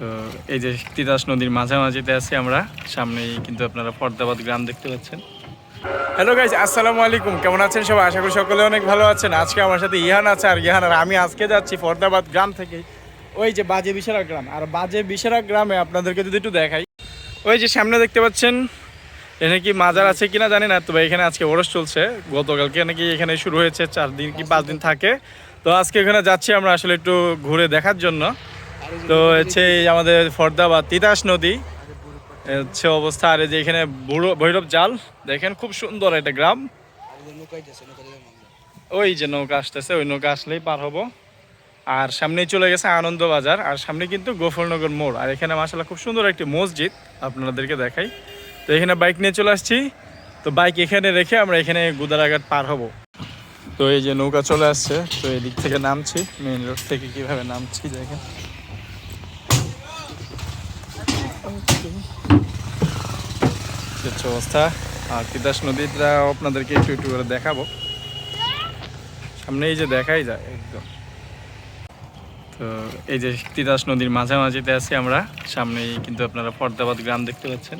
তো এই যে তিতাস নদীর মাঝামাঝিতে আছি আমরা। সামনেই কিন্তু আপনারা ফর্দাবাদ গ্রাম দেখতে পাচ্ছেন। হ্যালো গাইজ আসসালামু আলাইকুম। কেমন আছেন সবাই? আশা করি সকলে অনেক ভালো আছেন। আজকে আমার সাথে ইহান আছে আর ইহান আর আমি আজকে যাচ্ছি ফর্দাবাদ গ্রাম থেকে। ওই যে বাজে বিশারা গ্রাম। আর বাজে বিশারা গ্রামে আপনাদেরকে যদি একটু দেখাই। ওই যে সামনে দেখতে পাচ্ছেন, এখানে কি মাজার আছে কিনা জানি না, তবে এখানে আজকে ওরস চলছে। গতকালকে নাকি এখানে শুরু হয়েছে, চার দিন কি পাঁচ দিন থাকে। তো আজকে এখানে যাচ্ছি আমরা আসলে একটু ঘুরে দেখার জন্য। তো হচ্ছে আমাদের ফর্দা বা তিতাস নদী হচ্ছে অবস্থা। আর যে এখানে ভৈরব জাল, দেখেন খুব সুন্দর একটা গ্রাম। ওই যে নৌকা আসতেছে, ওই নৌকা আসলেই পার হব। আর সামনেই চলে গেছে আনন্দ বাজার আর সামনে কিন্তু গোফরনগর মোড়। আর এখানে মাসাল্লাহ খুব সুন্দর একটি মসজিদ, আপনাদেরকে দেখাই। তো এখানে বাইক নিয়ে চলে আসছি। তো বাইক এখানে রেখে আমরা এখানে গুদারাঘাট পার হব। তো এই যে নৌকা চলে আসছে, তো এই দিক থেকে নামছি, মেইন রোড থেকে কীভাবে নামছি, দেখেন। হচ্ছে অবস্থা। আর তিতাস নদীটা আপনাদেরকে একটু একটু করে দেখাবো। সামনে এই যে দেখাই যায় একদম। তো এই যে তিতাস নদীর মাঝামাঝিতে আছি আমরা। সামনেই কিন্তু আপনারা ফর্দাবাদ গ্রাম দেখতে পাচ্ছেন।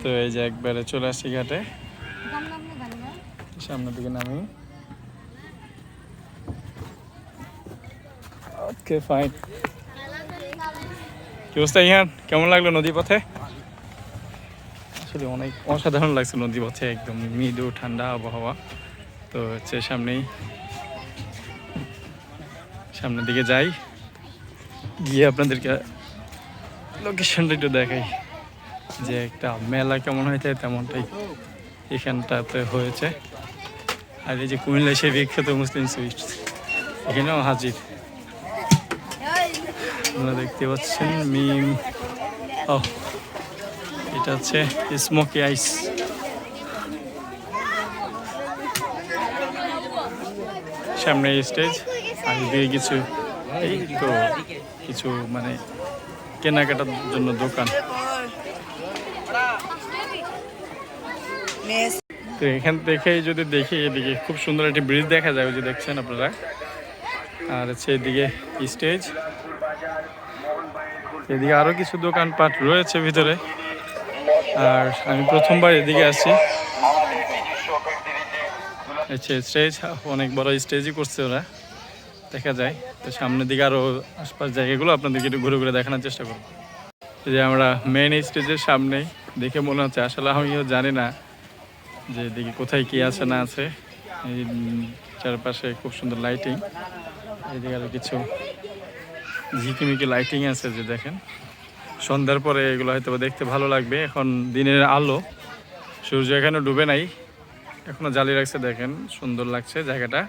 তো এই যে একবারে চলে আসছি ঘাটে। সামনের দিকে নামি। ওকে ফাইন কি অবস্থা, ইহান? কেমন লাগল নদী পথে? আসলে অনেক অসাধারণ লাগছে নদী পথে, একদম মৃদু, ঠান্ডা আবহাওয়া। তো হচ্ছে সামনেই সামনের দিকে যাই। গিয়ে আপনাদেরকে লোকেশনটা একটু দেখাই। যে একটা মেলা কেমন হয়েছে, তেমনটাই এখানটাতে হয়েছে। আর এই যে কুমিল্লা সে বিখ্যাত মুসলিম সুইট, এখানেও হাজির। আপনারা দেখতে পাচ্ছেন মিম। ও, এটা হচ্ছে স্মোকি আইস। সামনে স্টেজ, আর দিয়ে কিছু, এই তো কিছু মানে কেনাকাটার জন্য দোকান। তো এখান থেকে যদি দেখি এদিকে, খুব সুন্দর একটি ব্রিজ দেখা যায় যে দেখছেন আপনারা? আর হচ্ছে এদিকে স্টেজ এদিকে আরও কিছু দোকানপাট রয়েছে ভিতরে। আর আমি প্রথমবার এদিকে আসছি। স্টেজ অনেক বড় স্টেজই করছে ওরা। দেখা যায়। তো সামনের দিকে আরও আশপাশ জায়গাগুলো আপনাদেরকে একটু ঘুরে ঘুরে দেখানোর চেষ্টা করব। যে আমরা মেইন স্টেজের সামনেই, দেখে মনে হচ্ছে, আসলে আমিও জানি না যে এদিকে কোথায় কি আছে না আছে। এই চারপাশে খুব সুন্দর লাইটিং এদিকে আরও কিছু ঝিকিমিকি লাইটিং আছে যে দেখেন। সন্ধ্যার পরে এগুলো হয়তো দেখতে ভালো লাগবে। এখন দিনের আলো। সূর্য এখানে ডুবে নাই। এখনও জ্বালিয়ে রাখছে দেখেন, সুন্দর লাগছে জায়গাটা।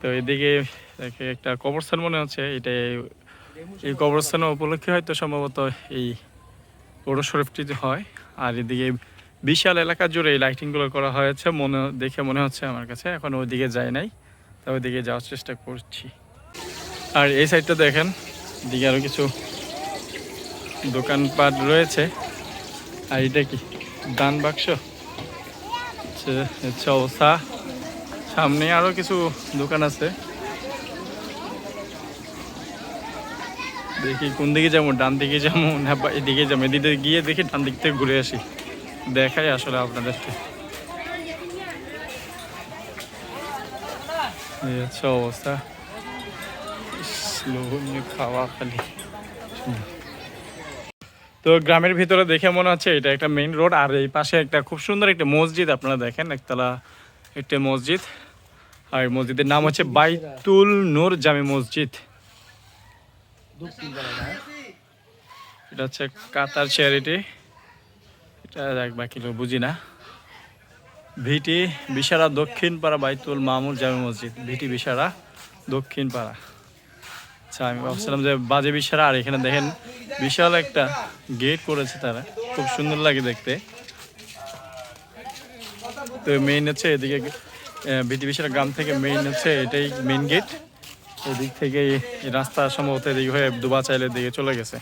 তো এদিকে দেখে একটা কবরস্থান মনে হচ্ছে। এটা এই কবরস্থান উপলক্ষে হয়তো সম্ভবত এই পৌর শরীফটিতে হয়, আর এদিকে বিশাল এলাকা জুড়ে এই লাইটিংগুলো করা হয়েছে, মনে, দেখে মনে হচ্ছে আমার কাছে, এখন ওইদিকে যায় নাই তা ওইদিকে যাওয়ার চেষ্টা করছি। আর এই সাইডটা দেখেন দিকে আরও কিছু দোকানপাট রয়েছে, আর এটা কি, দান বাক্স? হচ্ছে সামনে আরও কিছু দোকান আছে। দেখি কোন দিকে যাব, ডান দিকে যাব না এদিকে যাব? এদিকে গিয়ে দেখি ডান দিক থেকে ঘুরে আসি। দেখাই আসলে আপনাদেরকে। হচ্ছে অবস্থা। খাওয়া খালি। তো গ্রামের ভিতরে দেখে মনে হচ্ছে এটা একটা মেইন রোড আর এই পাশে একটা খুব সুন্দর একটা মসজিদ আপনারা দেখেন, একতলা একটা মসজিদ। আর মসজিদের নাম হচ্ছে বাইতুল নূর জামে মসজিদ। এটা হচ্ছে কাতার চ্যারিটি এটা এক বাকি লোক বুঝি না। ভিটি বিশারা দক্ষিণ পাড়া বাইতুল মামুর জামে মসজিদ। ভিটি বিশারা দক্ষিণ পাড়া। আচ্ছা আমি ভাবছিলাম যে বাজে বিশারা, আর এখানে দেখেন বিশাল একটা গেট করেছে তারা। খুব সুন্দর লাগে দেখতে। তো মেইন হচ্ছে এদিকে ভিটি বিশারা গ্রাম থেকে মেইন হচ্ছে এটাই মেইন গেট এদিক থেকে রাস্তা সম্ভবত এদিক হয়ে দুবা চাইলের দিকে চলে গেছে।